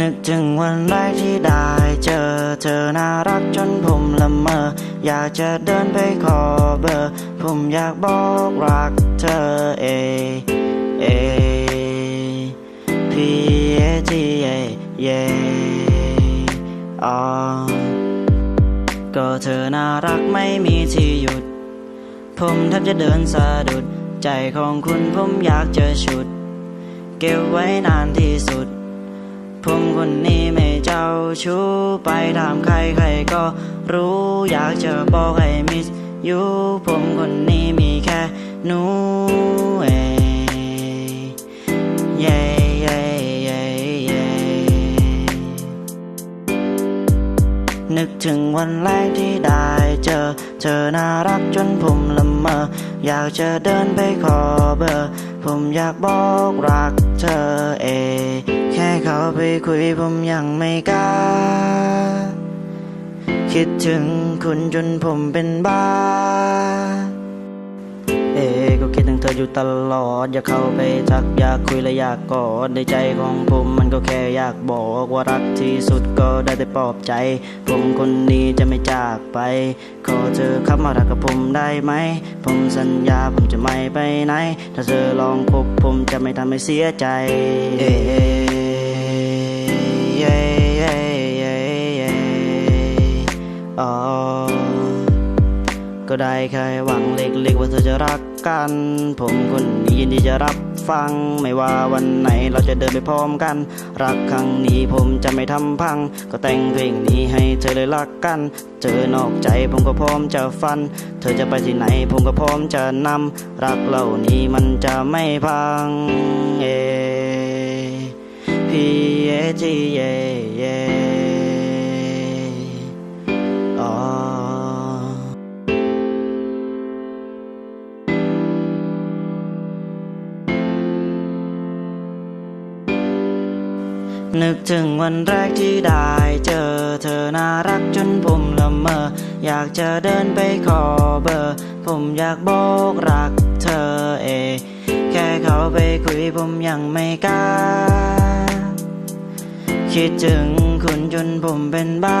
นึกถึงวันแรกที่ได้เจอ เธอน่ารักจนผมละเมอ อยากจะเดินไปขอเบอร์ ผมอยากบอกรักเธอเอ เอ P A T A เย่อ๋อก็เธอน่ารักไม่มีที่หยุด ผมแทบจะเดินสะดุด ใจของคุณผมอยากจะฉุด เก็บไว้นานที่สุด ผมคนนี้ไม่เจ้าชู้ไปถามใครใครก็รู้อยากจะบอกให้มิสยูผมคนนี้มีแค่หนูเองเย้เย้เย้เย้นึกถึงวันแรกที่ได้เจอ เธอน่ารักจนผมละเมอ อยากจะเดินไปขอเบอร์ ผมอยากบอกรักเธอเอ เขาไปคุยผมยังไม่กล้า คิดถึงคุณจนผมเป็นบ้า เอ้ก็คิดถึงเธออยู่ตลอด อยากเข้าไปทักอยากคุยและอยากกอดในใจของผมมันก็แค่อยากบอกว่ารักที่สุดก็ได้แต่ปลอบใจ ผมคนนี้จะไม่จากไป ขอเธอขับมารักกับผมได้ไหม ผมสัญญาผมจะไม่ไปไหน ถ้าเธอลองคบผมจะไม่ทำให้เสียใจ เอ ก็ได้แค่หวังเล็กๆว่าเธอจะรักกัน ผมคนนี้ยินดีจะรับฟัง ไม่ว่าวันไหนเราจะเดินไปพร้อมกัน รักครั้งนี้ผมจะไม่ทำพัง ก็แต่งเพลงนี้ให้เธอเลยรักกัน เธอนอกใจผมก็พร้อมจะฟัน เธอจะไปที่ไหนผมก็พร้อมจะนำ รักเหล่านี้มันจะไม่พัง เอ P A T A เย่อ๋อ นึกถึงวันแรกที่ได้เจอ เธอน่ารักจนผมละเมอ อยากจะเดินไปขอเบอร์ ผมอยากบอกรักเธอเองแค่เขาไปคุยผมยังไม่กล้า คิดถึงคุณจนผมเป็นบ้า